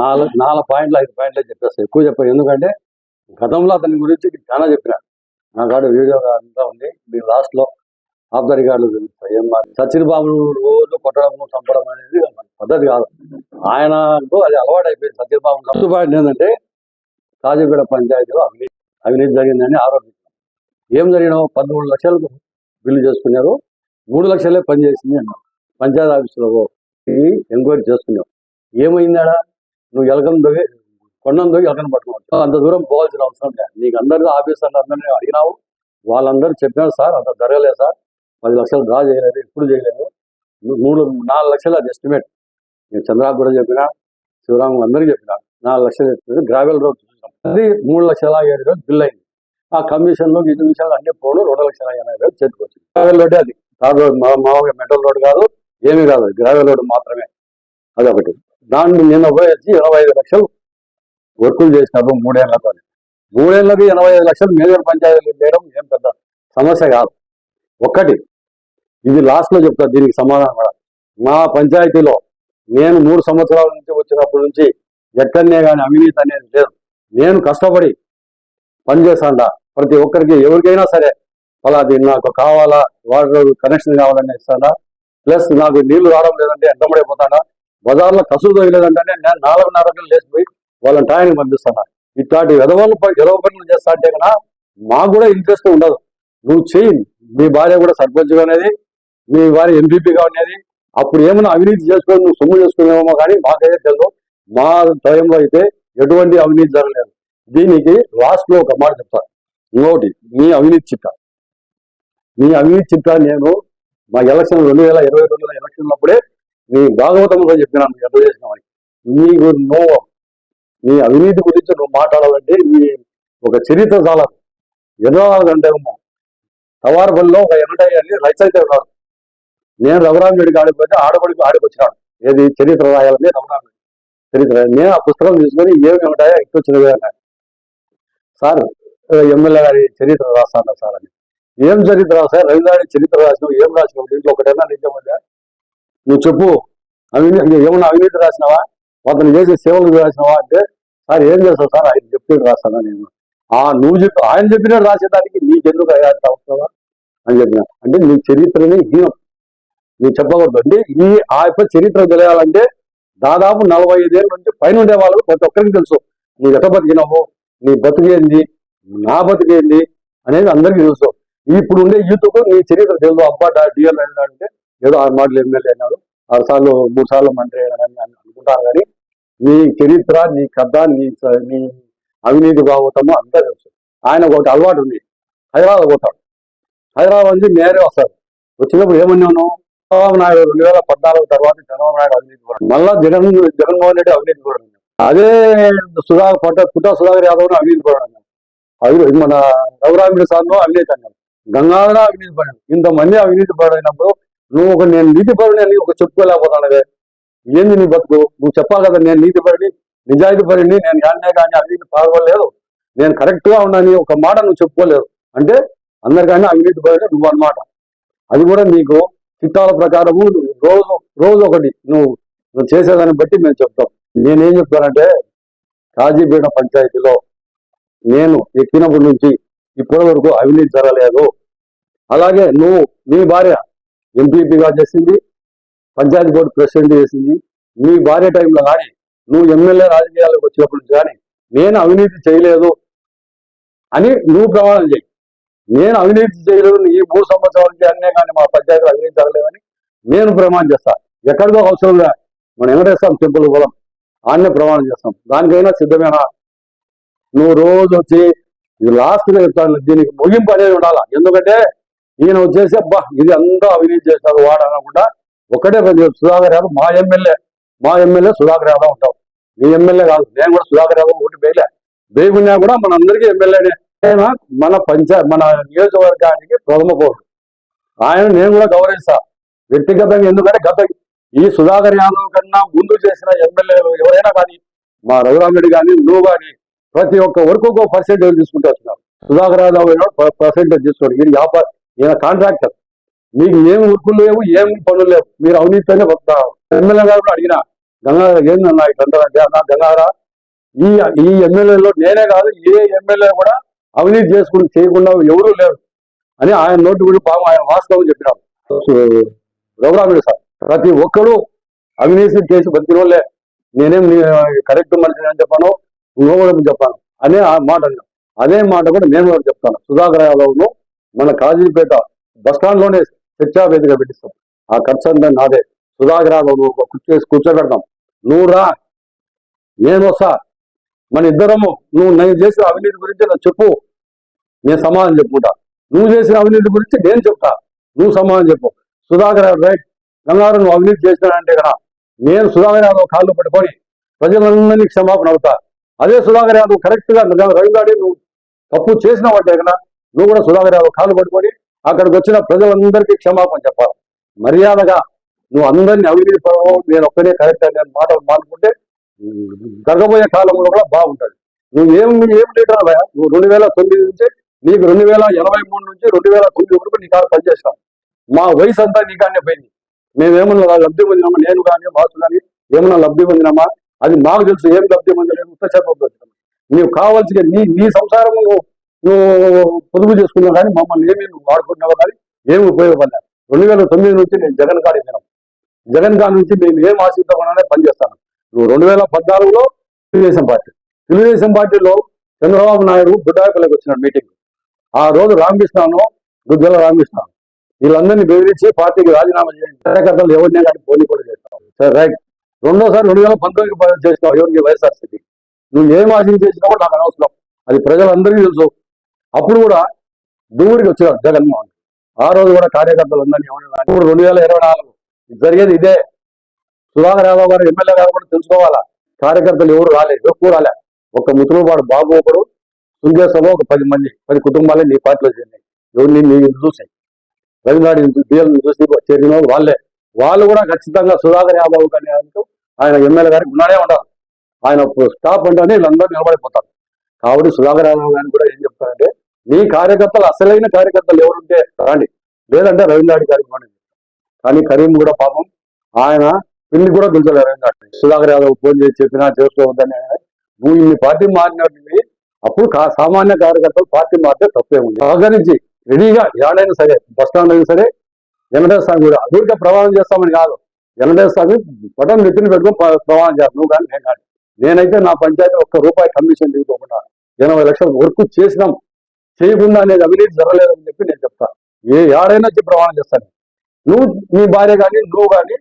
నాలుగు నాలుగు పాయింట్లు ఐదు పాయింట్లు చెప్పేస్తాను ఎక్కువ చెప్పాను ఎందుకంటే గతంలో అతని గురించి చాలా చెప్పిన. నా కాడ వీడియో అంతా ఉంది. మీ లాస్ట్లో ఆఫ్ ద తెలుస్తాయి ఏం సచిన్ బాబు రోజు కొట్టడం చంపడం అనేది పద్ధతి కాదు. ఆయనకు అది అలవాటు అయిపోయింది సచిన్ బాబు ఫస్ట్ పాయింట్ ఏంటంటే కాజీపేట పంచాయతీలో అవినీతి అవినీతి జరిగిందని ఆరోపించారు. ఏం జరిగిన పదమూడు లక్షలకు బిల్లు చేసుకున్నారు. మూడు లక్షలే పనిచేసింది అన్నారు. పంచాయతీ ఆఫీసులో ఎంక్వైరీ చేసుకున్నావు ఏమైందాడా నువ్వు ఎలకం దొగి కొండం పట్టుకోవచ్చు అంత దూరం పోవాల్సిన అవసరం లేదు. నీకు అందరితో ఆఫీసర్లు అందరినీ అడిగినావు. వాళ్ళందరూ చెప్పినారు సార్ అంత జరగలేదు సార్. పది లక్షలు డ్రా చేయలేదు ఎప్పుడు చేయలేదు. మూడు నాలుగు లక్షలు అది ఎస్టిమేట్. నేను చంద్రబాబు కూడా చెప్పిన శివరాము అందరికీ చెప్పిన నాలుగు లక్షలు చెప్పిన గ్రావెల్ రోడ్ అది మూడు లక్షల ఏడు వేలు బిల్ అయింది. ఆ కమిషన్లో ఇటు విషయాలు అన్ని పోను రెండు లక్షల ఎనభై వేలు చేతికి గ్రావెల్ రోడ్ అది. మా మామూలుగా మెటల్ రోడ్ కాదు ఏమీ కాదు. గ్రావెల్ రోడ్ మాత్రమే. అదొకటి. దాన్ని నిన్న ఉపయోగించి ఇరవై ఐదు లక్షలు వర్కులు చేసినారు మూడేళ్ళతో మూడేళ్ళకి ఎనభై ఐదు లక్షలు మేజర్ పంచాయతీలు చేయడం ఏం పెద్ద సమస్య కాదు. ఒక్కటి ఇది లాస్ట్లో చెప్తా దీనికి సమాధానం కూడా. మా పంచాయతీలో నేను మూడు సంవత్సరాల నుంచి వచ్చినప్పటి నుంచి ఎక్కడనే కానీ అవినీతి అనేది లేదు. నేను కష్టపడి పనిచేస్తాండా. ప్రతి ఒక్కరికి ఎవరికైనా సరే అది నాకు కావాలా వాటర్ కనెక్షన్ కావాలని ఇస్తాడా. ప్లస్ నాకు నీళ్ళు రావడం లేదంటే ఎండమడిపోతాడా బజార్లో కసులు తొయలేదంటే నేను నాలుగున్నరకు లేచిపోయి వాళ్ళని టయానికి పంపిస్తాను. ఇట్లాంటి ఎదవలు ఎదవ పనులు చేస్తా అంటే కన్నా మాకు కూడా ఇంట్రెస్ట్ ఉండదు. నువ్వు చెయ్యి. మీ భార్య కూడా సర్పంచ్గా అనేది మీ భార్య ఎంపీపీగా ఉండేది అప్పుడు ఏమైనా అవినీతి చేసుకొని నువ్వు సొమ్ము చేసుకునేమో కానీ మాకైతే తెలియదు మా టైంలో అయితే ఎటువంటి అవినీతి జరగలేదు. దీనికి లాస్ట్లో ఒక మాట చెప్తా. ఇంకోటి మీ అవినీతి చిట్టా. మీ అవినీతి చిట్టా నేను మా ఎలక్షన్ రెండు వేల ఇరవై రెండులో ఎలక్షన్ అప్పుడే నీ భాగవతంలో చెప్పినాను ఎట్లా చేసినామని నీకు నువ్వు నీ అవినీతి గురించి నువ్వు మాట్లాడాలంటే నీ ఒక చరిత్ర చాలా. ఎన్నోదంటే తవారపల్లిలో ఒక ఎనటయ్య అని రైతు అయితే ఉన్నాడు. నేను రఘురామరెడ్డికి ఆడిపోతే ఆడబడికి ఆడికొచ్చినాడు ఏది చరిత్ర రాయాలని రఘురామరెడ్డి. చరిత్ర నేను ఆ పుస్తకం తీసుకొని ఏమి ఉంటాయో ఎక్కువ వచ్చినవి అన్నాడు. సార్ ఎమ్మెల్యే గారి చరిత్ర రాస్తాను సార్ అని. ఏం చరిత్ర రాసా రవీంద్రాడి చరిత్ర రాసినావు ఏం రాసినావు? దీంట్లో ఒకటైనా నిజం ఉందా నువ్వు చెప్పు. అవినీతి ఏమన్నా అవినీతి రాసినావా? అతను చేసే సేవలు రాసినావా అంటే సార్ ఏం చేస్తావు సార్? ఆయన చెప్పేది రాస్తానా నేను? ఆ నువ్వు చెప్పి ఆయన చెప్పినట్టు రాసేదానికి నీకెందుకు అయ్యా అవసరమా? అని చెప్పిన. అంటే నీ చరిత్రని హీనం. నువ్వు చెప్పకూడదు. అంటే ఈ ఆ యొక్క చరిత్ర తెలియాలంటే దాదాపు నలభై ఐదేళ్ళ నుంచి పైన ఉండే వాళ్ళు ప్రతి ఒక్కరికి తెలుసు. నువ్వు ఎట బతికినావు? నీ బతికేంది నా బతికేంది అనేది అందరికీ తెలుసు. ఇప్పుడు ఉండే యూత్కు నీ చరిత్ర తెలుసు. అబ్బా డిఎల్ అంటే ఏదో ఆరు మాటలు ఎమ్మెల్యే అన్నాడు ఆరు సార్లు మూడు సార్లు మంత్రి అయ్యాడని అనుకుంటారు కానీ నీ చరిత్ర నీ కథ నీ నీ అవినీతి కావటము అంతా తెలుసు. ఆయన ఒకటి అలవాటు ఉంది. హైదరాబాద్ పోతాడు. హైదరాబాద్ నుంచి నేరే వస్తాడు. వచ్చినప్పుడు ఏమన్నాను చంద్రబాబు నాయుడు రెండు వేల పద్నాలుగు తర్వాత చంద్రబాబు నాయుడు అవినీతి కూడా మళ్ళా జగన్ జగన్మోహన్ రెడ్డి అవినీతి కూడా అదే సుధా పట్ట పుట్ట సుధాకర్ యాదవ్ అవినీతి కూడా అవి మన రఘురామిడి సార్ను అవినీతి అన్నాడు. గంగాధర అవినీతి పడాడు ఇంతమంది అవినీతి పడినప్పుడు నువ్వు ఒక నేను నీతి పరుని అని ఒక చెప్పుకోలేకపోతానవే. ఏంది నీ బతుకు? నువ్వు చెప్పాలి కదా నేను నీతి పడి నిజాయితీ పడి నేను యాన్నే కానీ అవినీతి పాల్గొనలేదు నేను కరెక్ట్గా ఉన్నాను ఒక మాట నువ్వు చెప్పుకోలేదు. అంటే అందరికన్నా అవినీతి పడి నువ్వు అన్నమాట. అది కూడా నీకు చిట్టాల ప్రకారము రోజు రోజు ఒకటి నువ్వు నువ్వు చేసేదాన్ని బట్టి మేము చెప్తాం. నేనేం చెప్తానంటే కాజీపేట పంచాయతీలో నేను ఎక్కినప్పటి నుంచి ఇప్పటి వరకు అవినీతి జరగలేదు. అలాగే నువ్వు నీ భార్య ఎంపీపీగా చేసింది పంచాయతీ బోర్డు ప్రెసిడెంట్ చేసింది. నీ భార్య టైంలో కానీ నువ్వు ఎమ్మెల్యే రాజకీయాలకు వచ్చినప్పుడు కానీ నేను అవినీతి చేయలేదు అని నువ్వు ప్రమాణం చేయి. నేను అవినీతి చేయలేదు ఈ మూడు సంవత్సరాల నుంచి అన్నే కానీ మా పంచాయతీలు అవినీతి జరగలేవని నేను ప్రమాణం చేస్తాను ఎక్కడికో అవసరం లే. మనం వెంకటేశ్వరం టెంపుల్ పోదాం. ఆన్నే ప్రమాణం చేస్తాం. దానికైనా సిద్ధమేనా? నువ్వు రోజు వచ్చి ఇది లాస్ట్ చెప్తాను దీనికి ముగింపు అనేది ఉండాలా? ఎందుకంటే ఈయన వచ్చేసి అబ్బా ఇది అంతా అవినీతి చేశారు వాడు అనకుండా ఒకటే పని సుధాకర్ యాదవ్ మా ఎమ్మెల్యే మా ఎమ్మెల్యే సుధాకర్ యాదవ్ ఉంటాం మీ ఎమ్మెల్యే కాదు నేను కూడా సుధాకర్ యాదవ్ ఒకటి వేయలే వేయకున్నా కూడా మన అందరికీ ఎమ్మెల్యేనే. ఆయన మన పంచాయత్ మన నియోజకవర్గానికి ప్రథమ పౌరుడు ఆయన నేను కూడా గౌరవిస్తా. వ్యక్తిగతంగా ఎందుకంటే గత ఈ సుధాకర్ యాదవ్ కన్నా ముందు చేసిన ఎమ్మెల్యేలు ఎవరైనా కానీ మా రఘురామరెడ్డి కానీ నువ్వు కానీ ప్రతి ఒక్క వరకు ఒక పర్సెంటేజ్ తీసుకుంటూ వచ్చినారు. సుధాకర్ యాదవ్ పర్సెంటేజ్ తీసుకోండి. మీరు వ్యాపారం ఈయన కాంట్రాక్టర్. మీకు ఏం ఉరుకులు లేవు ఏం పనులు లేవు. మీరు అవినీతితోనే బతుకుతారు. ఎమ్మెల్యే గారు కూడా అడిగిన గంగాధర ఏందన్నా ఇట్లంటారంటే అన్న గంగాధర ఈ ఈ ఎమ్మెల్యేలో నేనే కాదు ఏ ఎమ్మెల్యే కూడా అవినీతి చేసుకుని చేయకుండా ఎవరూ లేరు. అని ఆయన నోటి కూడా పాపం ఆయన వాస్తవం చెప్పినారు. రఘురాముడు సార్ ప్రతి ఒక్కరూ అవినీతి చేసి బతికిన వాళ్ళే నేనేం కరెక్ట్ మనిషిని అని చెప్పాను నువ్వు కూడా చెప్పాను. అనే ఆ మాట అదే మాట కూడా నేను కూడా చెప్తాను. సుధాకర్ యాదవ్ను మన కాజీపేట బస్ స్టాండ్లోనే చర్చా వేదిక పెట్టిస్తాం. ఆ ఖర్చు అంతా నాదే. సుధాకర్ నువ్వు ఒక కూర్చోబెడతాం నువ్వు రా. నేను వస్తా. మన ఇద్దరము నువ్వు నేను చేసిన అవినీతి గురించి నాకు చెప్పు. నేను సమాధానం చెప్పుకుంటా. నువ్వు చేసిన అవినీతి గురించి నేను చెప్తా. నువ్వు సమాధానం చెప్పు. సుధాకర్ రైట్ గంగారు నువ్వు అవినీతి చేసినానంటే కదా. నేను సుధాకర్ యాదవ్ కాళ్ళు పట్టుకొని ప్రజలందరినీ క్షమాపణ అవుతా అదే సుధాకర్ యాదవ్ కరెక్ట్గా రవిగాడి నువ్వు తప్పు చేసినావంటే కదా. నువ్వు కూడా సుధాకర్ రావు కాలు పట్టుకొని అక్కడికి వచ్చిన ప్రజలందరికీ క్షమాపణ చెప్పాలి. మర్యాదగా నువ్వు అందరినీ అవినీతి పరమో నేను ఒక్కడే కరెక్ట్ అని నేను మాటలు మానుకుంటే జరగబోయే కాలంలో కూడా బాగుంటుంది. నువ్వు ఏం ఏం లీడర్ అయ్యా నువ్వు రెండు వేల తొమ్మిది నుంచి నీకు రెండు వేల ఎనభై మూడు నుంచి రెండు వేల తొమ్మిది వరకు నీ కాడ పనిచేస్తాం. మా వయసు అంతా నీకానే పోయింది. మేమేమన్నా లబ్ధి పొందినామా? నేను కానీ వాసు కానీ ఏమన్నా లబ్ధి పొందినామా? అది మాకు తెలుసు. ఏం లబ్ధి పొందలేదు? ఉత్త చెప్పబోతున్నాం నీవు కావాల్సిన నీ నీ సంసారం నువ్వు పొదుపు చేసుకున్నావు కానీ మమ్మల్ని ఏమి నువ్వు వాడుకున్నావు కానీ ఏమి ఉపయోగపడలేదు. రెండు వేల తొమ్మిది నుంచి నేను జగన్ కాడి విన్నాం జగన్ గారి నుంచి మేము ఏం ఆశిద్దామనే పనిచేస్తాను. నువ్వు రెండు వేల పద్నాలుగులో తెలుగుదేశం పార్టీ. తెలుగుదేశం పార్టీలో చంద్రబాబు నాయుడు గుడ్డాయపల్లికి వచ్చినాడు మీటింగ్. ఆ రోజు రామకృష్ణను గుజ్జల రామకృష్ణ. వీళ్ళందరినీ బెదిరించి పార్టీకి రాజీనామా చేయండి. కార్యకర్తలు ఎవరినే కానీ పోనీ కూడా చేస్తావు. సరే రైట్. రెండోసారి రెండు వేల పంతొమ్మిది చేసినావు ఎవరికి వైఎస్ఆర్సీపీ. నువ్వు ఏం ఆశించేసినావో చేసినా కూడా నాకు అనవసరం. అది ప్రజలందరికీ తెలుసు. అప్పుడు కూడా దూరికి వచ్చినాడు జగన్మోహన్ ఆ రోజు కూడా కార్యకర్తలు ఉందని ఇప్పుడు రెండు వేల ఇరవై నాలుగు జరిగేది ఇదే. సుధాకర్ యాదవ్ గారు ఎమ్మెల్యే గారు కూడా తెలుసుకోవాలా? కార్యకర్తలు ఎవరు రాలేదు ఎక్కువ రాలే. ఒక ముతులవాడు బాబు ఒకడు సుంకేశ్వరలో ఒక పది మంది పది కుటుంబాలే నీ పార్టీలో చేరినాయి. ఎవరిని నీ చూసాయి రవినాడు బియ్యం చూసి చేరిన వాళ్ళే. వాళ్ళు కూడా ఖచ్చితంగా సుధాకర్ యాదవ్ కానీ అంటూ ఆయన ఎమ్మెల్యే గారికి ఉన్నాడే ఉండాలి. ఆయన స్టాప్ అంటేనే వీళ్ళందరూ నిలబడిపోతారు. కాబట్టి సుధాకర్ యాదవ్ గారిని కూడా ఏం చెప్తారంటే మీ కార్యకర్తలు అసలైన కార్యకర్తలు ఎవరుంటే రాండి. లేదంటే రవీంద్రాడి గారికి ఇవ్వండి. కానీ కరీం కూడా పాపం ఆయన పిల్లి కూడా పిలిచలేదు రవీంద్రాడి సుధాకర్ యాదవ్ ఫోన్ చేసి చెప్పినా చేసుకోవద్దని నువ్వు ఇన్ని పార్టీ మారినవి అప్పుడు సామాన్య కార్యకర్తలు పార్టీ మారితే తప్పే ఉంది. సహకరించి రెడీగా ఏడైనా సరే బస్ స్టాండ్ అయినా సరే వెంకటేశ్వర స్వామి కూడా అదూరిగా ప్రమాణం చేస్తామని కాదు. వెంకటేశ్వర స్వామి పటం నెత్తిని పెట్టుకుని ప్రవాహం ప్రమాణం చేస్తాను నువ్వు కానీ నేను కానీ. నేనైతే నా పంచాయతీ ఒక్క రూపాయి కమిషన్ తీసుకోకుండా ఎనభై లక్షల వర్క్ చేసినాం. చేయకుండా అనేది అవినీతి జరగలేదని చెప్పి నేను చెప్తా. ఏ ఏడైనా చెప్పి ప్రమాణం చేస్తాను. నువ్వు నీ భార్య కానీ నువ్వు కానీ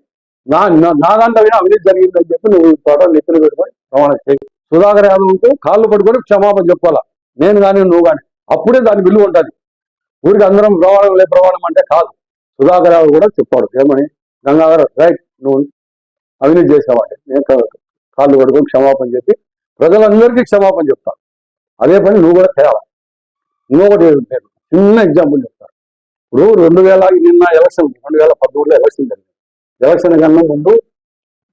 నా నా- దాంట్లో అవినీతి జరిగిందని చెప్పి నువ్వు తోట నెత్తిన పెట్టుకొని ప్రమాణం చేయి. సుధాకర్ యాదవ్కు కాళ్ళు పట్టుకొని క్షమాపణ చెప్పాలా నేను కానీ నువ్వు కానీ అప్పుడే దాని విలువ ఉంటుంది. ఊరికి అందరం ప్రమాణం లే ప్రమాణం అంటే కాదు. సుధాకర్ యాదవ్ కూడా చెప్పాడు ఏమని? గంగాధర రైట్ నువ్వు అవినీతి చేసావంటే నేను కాళ్ళు పట్టుకొని క్షమాపణ చెప్పి ప్రజలందరికీ క్షమాపణ చెప్తా. అదే పని నువ్వు కూడా చేయాలి. ఇంకొకటి నేను చిన్న ఎగ్జాంపుల్ చెప్తాను. ఇప్పుడు రెండు వేల నిన్న ఎలక్షన్ రెండు వేల పదమూడులో ఎలక్షన్ జరిగింది. ఎలక్షన్ కన్నా ముందు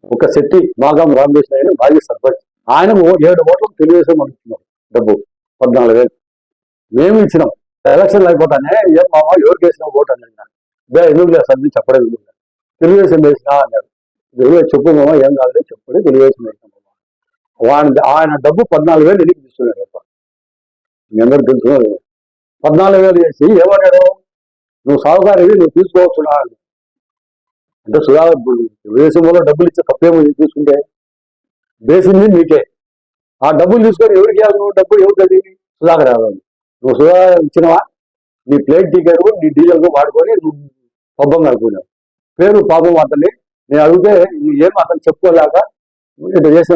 ఒక శెట్టి బాగాం రామకృష్ణ అయిన మాజీ సర్పంచ్. ఆయన ఓ- ఏడు ఓట్లు తెలుగుదేశం అనుకున్నాం డబ్బు పద్నాలుగు వేలు. మేము ఇచ్చినాం. ఎలక్షన్లు అయిపోతానే ఏం మామ ఎవరికి వేసిన ఓటు అని అడిగినా బే ఎందుకు లేదు సార్? చెప్పలేదు ఎందుకు లేదు. తెలుగుదేశం వేసినా అన్నాడు తెలుగుదేశం చెప్పు మామ ఏం కాదు చెప్పండి తెలుగుదేశం వేసినా ఆయన ఆయన డబ్బు పద్నాలుగు వేలు ఎన్నిక తీసుకున్నాడు మీ అందరికి తెలుసు. పద్నాలుగు వేలు చేసి ఏమన్నాడు నువ్వు సాగుకారివి నువ్వు తీసుకోవచ్చు అంటే సుధా విదేశం వల్ల డబ్బులు ఇచ్చే తప్పేమో తీసుకుంటే వేసింది నీకే ఆ డబ్బులు తీసుకొని ఎవరికి ఇవ్వాలి నువ్వు? డబ్బులు ఎవరికి సుధాకర్ రావాలి నువ్వు సుధా ఇచ్చినవా? నీ ప్లేట్ టికెట్ నీ డీజిల్ వాడుకొని నువ్వు పబ్బం కనుక్కున్నావు పేరు పాపం అతన్ని. నేను అడిగితే ఏం అతను చెప్పుకోలేక ఇట్లా చేసిన